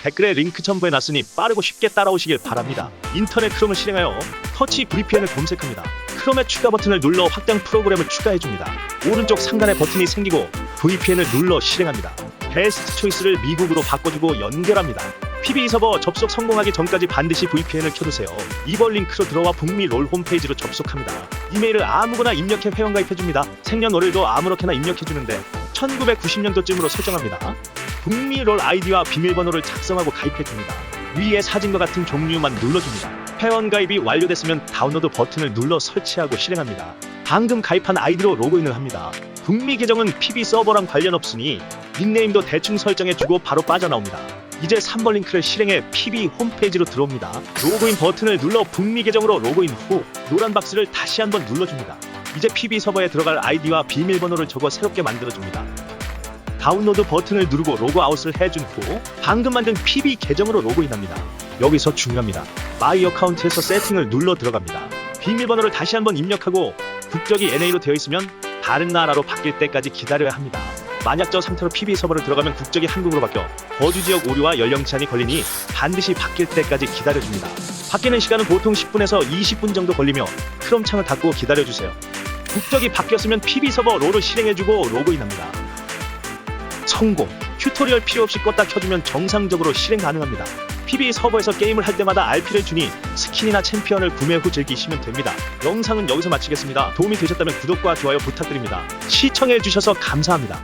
댓글에 링크 첨부해 놨으니 빠르고 쉽게 따라오시길 바랍니다. 인터넷 크롬을 실행하여 터치 VPN을 검색합니다. 크롬의 추가 버튼을 눌러 확장 프로그램을 추가해줍니다. 오른쪽 상단에 버튼이 생기고 VPN을 눌러 실행합니다. 베스트 초이스를 미국으로 바꿔주고 연결합니다. PB 서버 접속 성공하기 전까지 반드시 VPN을 켜두세요. 이번 링크로 들어와 북미 롤 홈페이지로 접속합니다. 이메일을 아무거나 입력해 회원 가입해줍니다. 생년월일도 아무렇게나 입력해주는데 1990년도쯤으로 설정합니다. 북미 롤 아이디와 비밀번호를 작성하고 가입해줍니다. 위의 사진과 같은 종류만 눌러줍니다. 회원 가입이 완료됐으면 다운로드 버튼을 눌러 설치하고 실행합니다. 방금 가입한 아이디로 로그인을 합니다. 북미 계정은 PB 서버랑 관련 없으니 닉네임도 대충 설정해주고 바로 빠져나옵니다. 이제 3번 링크를 실행해 PB 홈페이지로 들어옵니다. 로그인 버튼을 눌러 북미 계정으로 로그인 후 노란 박스를 다시 한번 눌러줍니다. 이제 PB 서버에 들어갈 아이디와 비밀번호를 적어 새롭게 만들어줍니다. 다운로드 버튼을 누르고 로그아웃을 해준 후 방금 만든 PB 계정으로 로그인합니다. 여기서 중요합니다. 마이 어카운트에서 세팅을 눌러 들어갑니다. 비밀번호를 다시 한번 입력하고 국적이 NA로 되어 있으면 다른 나라로 바뀔 때까지 기다려야 합니다. 만약 저 상태로 PB 서버를 들어가면 국적이 한국으로 바뀌어 거주 지역 오류와 연령 제한이 걸리니 반드시 바뀔 때까지 기다려줍니다. 바뀌는 시간은 보통 10분에서 20분 정도 걸리며 크롬 창을 닫고 기다려주세요. 국적이 바뀌었으면 PB 서버 롤을 실행해주고 로그인합니다. 성공! 튜토리얼 필요 없이 껐다 켜주면 정상적으로 실행 가능합니다. PB 서버에서 게임을 할 때마다 RP를 주니 스킨이나 챔피언을 구매 후 즐기시면 됩니다. 영상은 여기서 마치겠습니다. 도움이 되셨다면 구독과 좋아요 부탁드립니다. 시청해주셔서 감사합니다.